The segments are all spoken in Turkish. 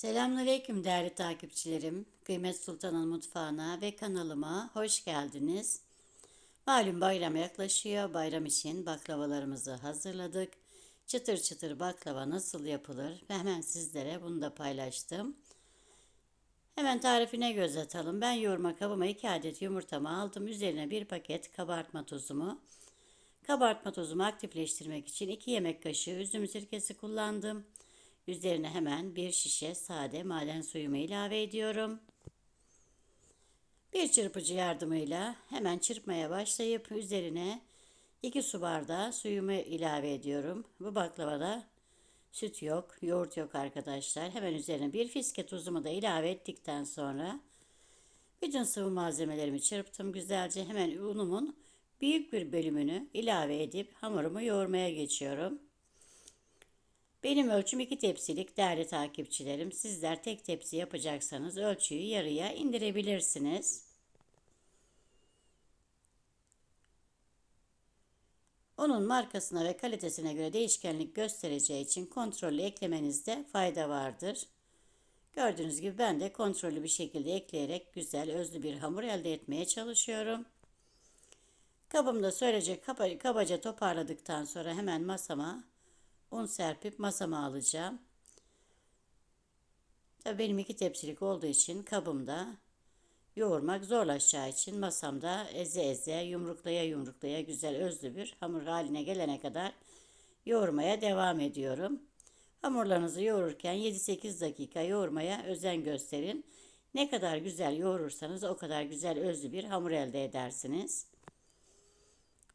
Selamünaleyküm değerli takipçilerim. Kıymet Sultan'ın mutfağına ve kanalıma hoş geldiniz. Malum bayram yaklaşıyor. Bayram için baklavalarımızı hazırladık. Çıtır çıtır baklava nasıl yapılır? Hemen sizlere bunu da paylaştım. Hemen tarifine göz atalım. Ben yoğurma kabıma 2 adet yumurtamı aldım. Üzerine bir paket kabartma tozumu. Kabartma tozumu aktifleştirmek için 2 yemek kaşığı üzüm sirkesi kullandım. Üzerine hemen bir şişe sade maden suyumu ilave ediyorum. Bir çırpıcı yardımıyla hemen çırpmaya başlayıp üzerine 2 su bardağı suyumu ilave ediyorum. Bu baklavada süt yok, yoğurt yok arkadaşlar. Hemen üzerine bir fiske tuzumu da ilave ettikten sonra bütün sıvı malzemelerimi çırptım güzelce. Hemen unumun büyük bir bölümünü ilave edip hamurumu yoğurmaya geçiyorum. Benim ölçüm iki tepsilik değerli takipçilerim. Sizler tek tepsi yapacaksanız ölçüyü yarıya indirebilirsiniz. Onun markasına ve kalitesine göre değişkenlik göstereceği için kontrollü eklemenizde fayda vardır. Gördüğünüz gibi ben de kontrollü bir şekilde ekleyerek güzel özlü bir hamur elde etmeye çalışıyorum. Kabımda söyleyecek kabaca toparladıktan sonra hemen masama un serpip masama alacağım. Tabii benim iki tepsilik olduğu için kabımda yoğurmak zorlaşacağı için masamda eze eze yumruklaya yumruklaya güzel özlü bir hamur haline gelene kadar yoğurmaya devam ediyorum. Hamurlarınızı yoğururken 7-8 dakika yoğurmaya özen gösterin. Ne kadar güzel yoğurursanız o kadar güzel özlü bir hamur elde edersiniz.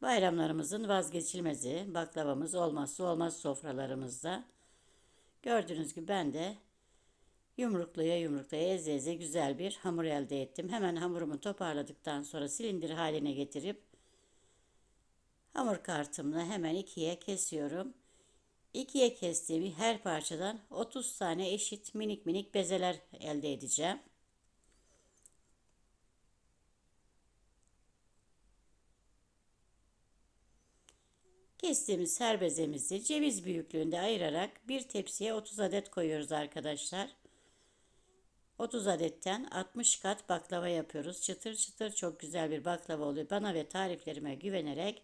Bayramlarımızın vazgeçilmezi baklavamız olmazsa olmaz sofralarımızda. Gördüğünüz gibi ben de yumruklaya yumruklaya eze eze güzel bir hamur elde ettim. Hemen hamurumu toparladıktan sonra silindir haline getirip hamur kartımla hemen ikiye kesiyorum. İkiye kestiğim her parçadan 30 tane eşit minik minik bezeler elde edeceğim. Kestiğimiz her bezemizi ceviz büyüklüğünde ayırarak bir tepsiye 30 adet koyuyoruz arkadaşlar. 30 adetten 60 kat baklava yapıyoruz. Çıtır çıtır çok güzel bir baklava oluyor. Bana ve tariflerime güvenerek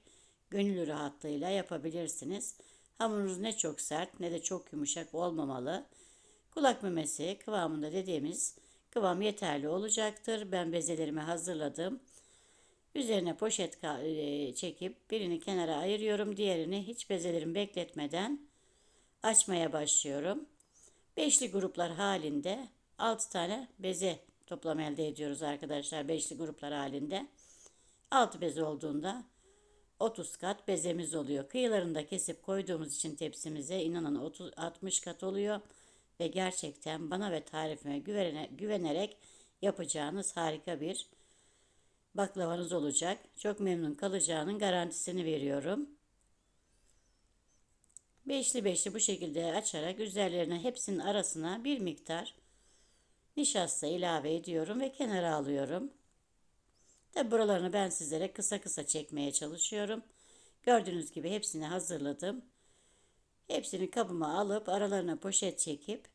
gönül rahatlığıyla yapabilirsiniz. Hamurunuz ne çok sert ne de çok yumuşak olmamalı. Kulak memesi kıvamında dediğimiz kıvam yeterli olacaktır. Ben bezelerimi hazırladım. Üzerine poşet e, çekip birini kenara ayırıyorum. Diğerini hiç bezelerimi bekletmeden açmaya başlıyorum. Beşli gruplar halinde 6 tane beze toplam elde ediyoruz arkadaşlar. Beşli gruplar halinde. 6 beze olduğunda 30 kat bezemiz oluyor. Kıyılarını da kesip koyduğumuz için tepsimize inanın 30 60 kat oluyor ve gerçekten bana ve tarifime güvenerek yapacağınız harika bir baklavanız olacak. Çok memnun kalacağının garantisini veriyorum. Beşli beşli bu şekilde açarak üzerlerine hepsinin arasına bir miktar nişasta ilave ediyorum ve kenara alıyorum. Tabi buralarını ben sizlere kısa kısa çekmeye çalışıyorum. Gördüğünüz gibi hepsini hazırladım. Hepsini kabıma alıp aralarına poşet çekip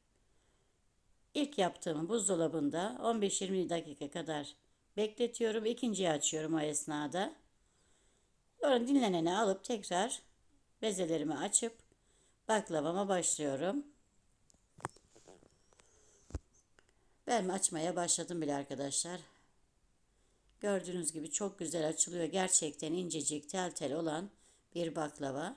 ilk yaptığım buzdolabında 15-20 dakika kadar bekletiyorum. İkinciyi açıyorum o esnada. Sonra dinleneni alıp tekrar bezelerimi açıp baklavama başlıyorum. Ben açmaya başladım bile arkadaşlar. Gördüğünüz gibi çok güzel açılıyor. Gerçekten incecik tel tel olan bir baklava.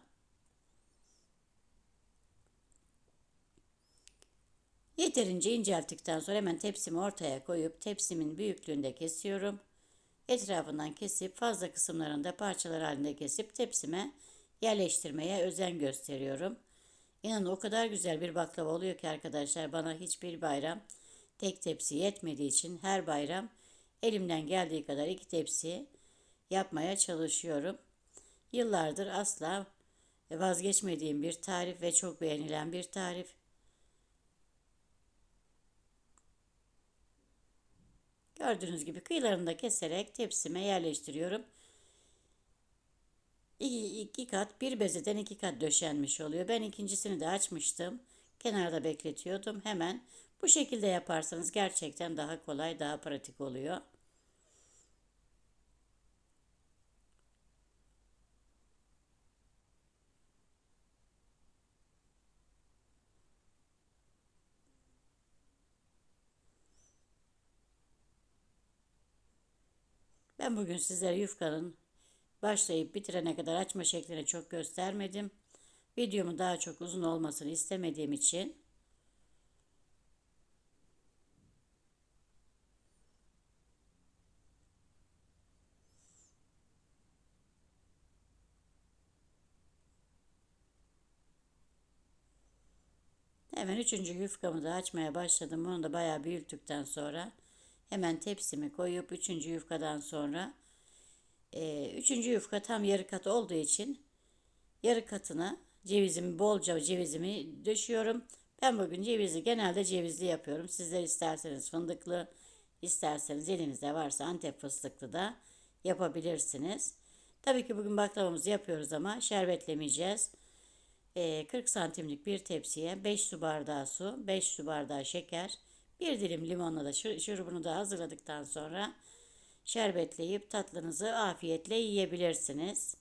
Yeterince incelttikten sonra hemen tepsimi ortaya koyup tepsimin büyüklüğünde kesiyorum. Etrafından kesip fazla kısımlarını da parçalar halinde kesip tepsime yerleştirmeye özen gösteriyorum. İnanın o kadar güzel bir baklava oluyor ki arkadaşlar bana hiçbir bayram tek tepsi yetmediği için her bayram elimden geldiği kadar iki tepsi yapmaya çalışıyorum. Yıllardır asla vazgeçmediğim bir tarif ve çok beğenilen bir tarif. Gördüğünüz gibi kıyılarını da keserek tepsime yerleştiriyorum. İki, iki kat bir bezeden iki kat döşenmiş oluyor. Ben ikincisini de açmıştım. kenarda bekletiyordum. Hemen bu şekilde yaparsanız gerçekten daha kolay, daha pratik oluyor. Ben bugün sizlere yufkanın başlayıp bitirene kadar açma şeklini çok göstermedim. Videomu daha çok uzun olmasını istemediğim için Hemen üçüncü yufkamı da açmaya başladım. Bunu da bayağı büyüttükten sonra hemen tepsimi koyup üçüncü yufkadan sonra e, üçüncü yufka tam yarı kat olduğu için yarı katına cevizimi bolca cevizimi döşüyorum. Ben bugün cevizi genelde cevizli yapıyorum. Sizler isterseniz fındıklı, isterseniz elinizde varsa antep fıstıklı da yapabilirsiniz. Tabii ki bugün baklavamızı yapıyoruz ama şerbetlemeyeceğiz. 40 ee, santimlik bir tepsiye 5 su bardağı su, 5 su bardağı şeker, bir dilim limonla da şurubunu da hazırladıktan sonra şerbetleyip tatlınızı afiyetle yiyebilirsiniz.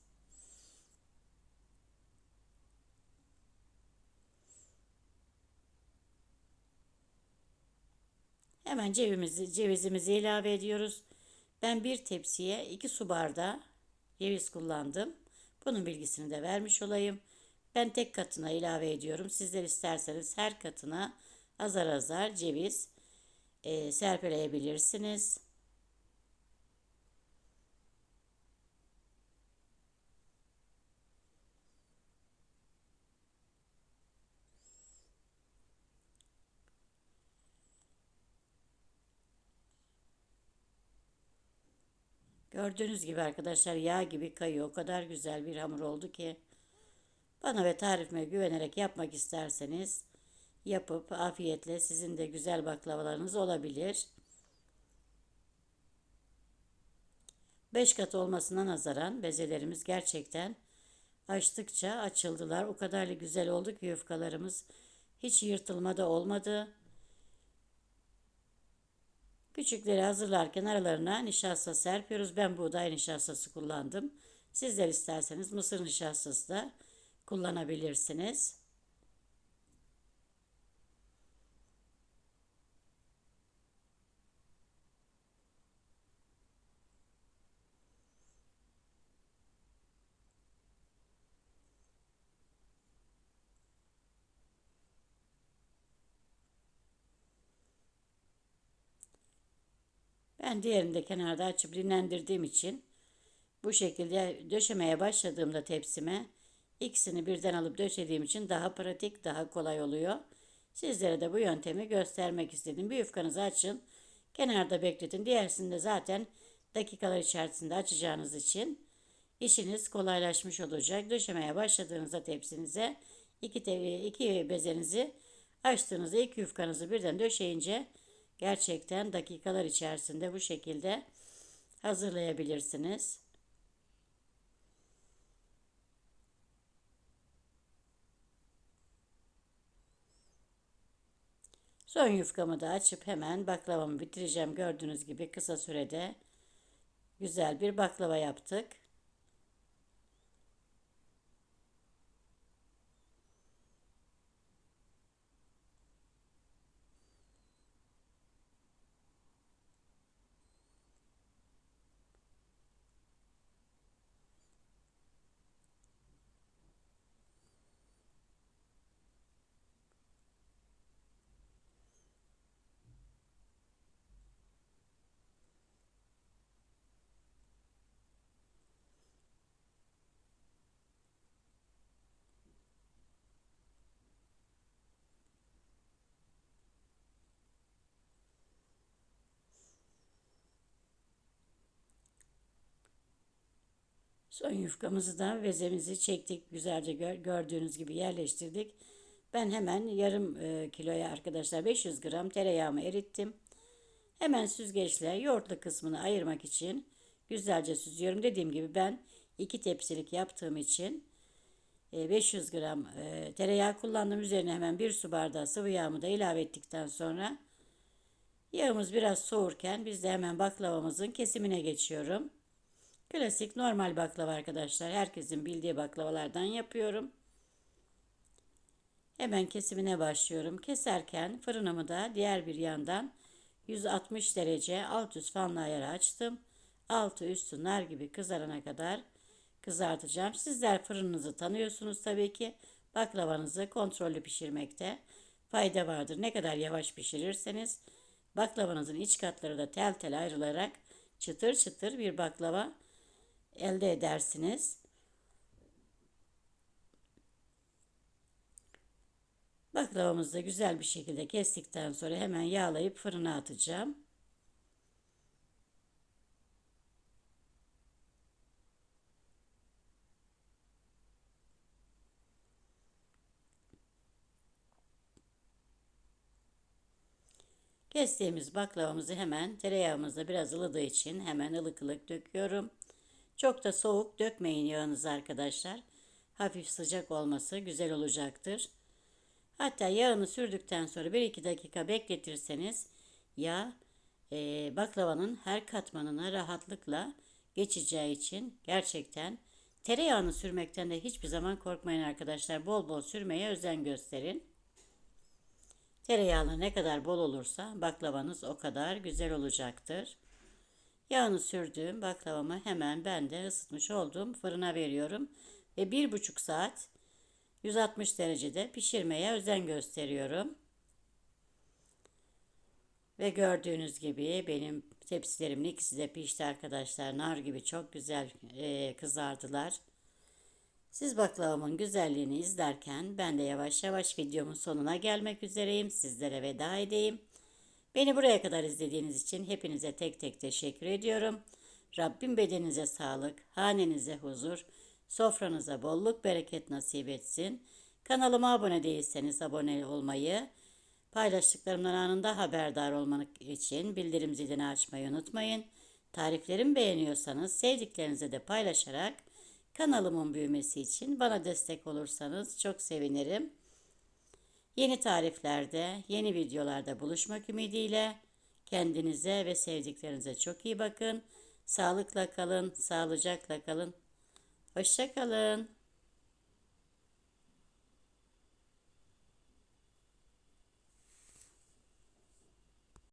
Hemen cevizimizi, cevizimizi ilave ediyoruz. Ben bir tepsiye 2 su bardağı ceviz kullandım. Bunun bilgisini de vermiş olayım. Ben tek katına ilave ediyorum. Sizler isterseniz her katına azar azar ceviz e, serpileyebilirsiniz. Gördüğünüz gibi arkadaşlar yağ gibi kayıyor. O kadar güzel bir hamur oldu ki. Bana ve tarifime güvenerek yapmak isterseniz yapıp afiyetle sizin de güzel baklavalarınız olabilir. 5 kat olmasına nazaran bezelerimiz gerçekten açtıkça açıldılar. O kadar güzel oldu ki yufkalarımız hiç yırtılma da olmadı. Küçükleri hazırlarken aralarına nişasta serpiyoruz. Ben buğday nişastası kullandım. Sizler isterseniz mısır nişastası da kullanabilirsiniz. Ben diğerini de kenarda açıp dinlendirdiğim için bu şekilde döşemeye başladığımda tepsime İkisini birden alıp döşediğim için daha pratik, daha kolay oluyor. Sizlere de bu yöntemi göstermek istedim. Bir yufkanızı açın. Kenarda bekletin. Diğersini de zaten dakikalar içerisinde açacağınız için işiniz kolaylaşmış olacak. Döşemeye başladığınızda tepsinize iki, te- iki bezenizi açtığınızda iki yufkanızı birden döşeyince gerçekten dakikalar içerisinde bu şekilde hazırlayabilirsiniz. Son yufkamı da açıp hemen baklavamı bitireceğim. Gördüğünüz gibi kısa sürede güzel bir baklava yaptık. Son yufkamızı da vezemizi çektik. Güzelce gör, gördüğünüz gibi yerleştirdik. Ben hemen yarım e, kiloya arkadaşlar 500 gram tereyağımı erittim. Hemen süzgeçle yoğurtlu kısmını ayırmak için güzelce süzüyorum. Dediğim gibi ben iki tepsilik yaptığım için e, 500 gram e, tereyağı kullandım. Üzerine hemen bir su bardağı sıvı yağımı da ilave ettikten sonra yağımız biraz soğurken biz de hemen baklavamızın kesimine geçiyorum. Klasik normal baklava arkadaşlar. Herkesin bildiği baklavalardan yapıyorum. Hemen kesimine başlıyorum. Keserken fırınımı da diğer bir yandan 160 derece alt üst fanlı ayarı açtım. Altı üstü nar gibi kızarana kadar kızartacağım. Sizler fırınınızı tanıyorsunuz tabii ki. Baklavanızı kontrollü pişirmekte fayda vardır. Ne kadar yavaş pişirirseniz baklavanızın iç katları da tel tel ayrılarak çıtır çıtır bir baklava elde edersiniz. Baklavamızı da güzel bir şekilde kestikten sonra hemen yağlayıp fırına atacağım. Kestiğimiz baklavamızı hemen tereyağımızda biraz ılıdığı için hemen ılık ılık döküyorum. Çok da soğuk dökmeyin yağınızı arkadaşlar. Hafif sıcak olması güzel olacaktır. Hatta yağını sürdükten sonra 1-2 dakika bekletirseniz yağ e, baklavanın her katmanına rahatlıkla geçeceği için gerçekten tereyağını sürmekten de hiçbir zaman korkmayın arkadaşlar. Bol bol sürmeye özen gösterin. Tereyağlı ne kadar bol olursa baklavanız o kadar güzel olacaktır. Yağını sürdüğüm baklavamı hemen ben de ısıtmış olduğum fırına veriyorum. Ve bir buçuk saat 160 derecede pişirmeye özen gösteriyorum. Ve gördüğünüz gibi benim tepsilerimin ikisi de pişti arkadaşlar. Nar gibi çok güzel e, kızardılar. Siz baklavamın güzelliğini izlerken ben de yavaş yavaş videomun sonuna gelmek üzereyim. Sizlere veda edeyim. Beni buraya kadar izlediğiniz için hepinize tek tek teşekkür ediyorum. Rabbim bedeninize sağlık, hanenize huzur, sofranıza bolluk bereket nasip etsin. Kanalıma abone değilseniz abone olmayı, paylaştıklarımdan anında haberdar olmak için bildirim zilini açmayı unutmayın. Tariflerimi beğeniyorsanız sevdiklerinize de paylaşarak kanalımın büyümesi için bana destek olursanız çok sevinirim. Yeni tariflerde, yeni videolarda buluşmak ümidiyle kendinize ve sevdiklerinize çok iyi bakın. Sağlıkla kalın, sağlıcakla kalın. Hoşça kalın.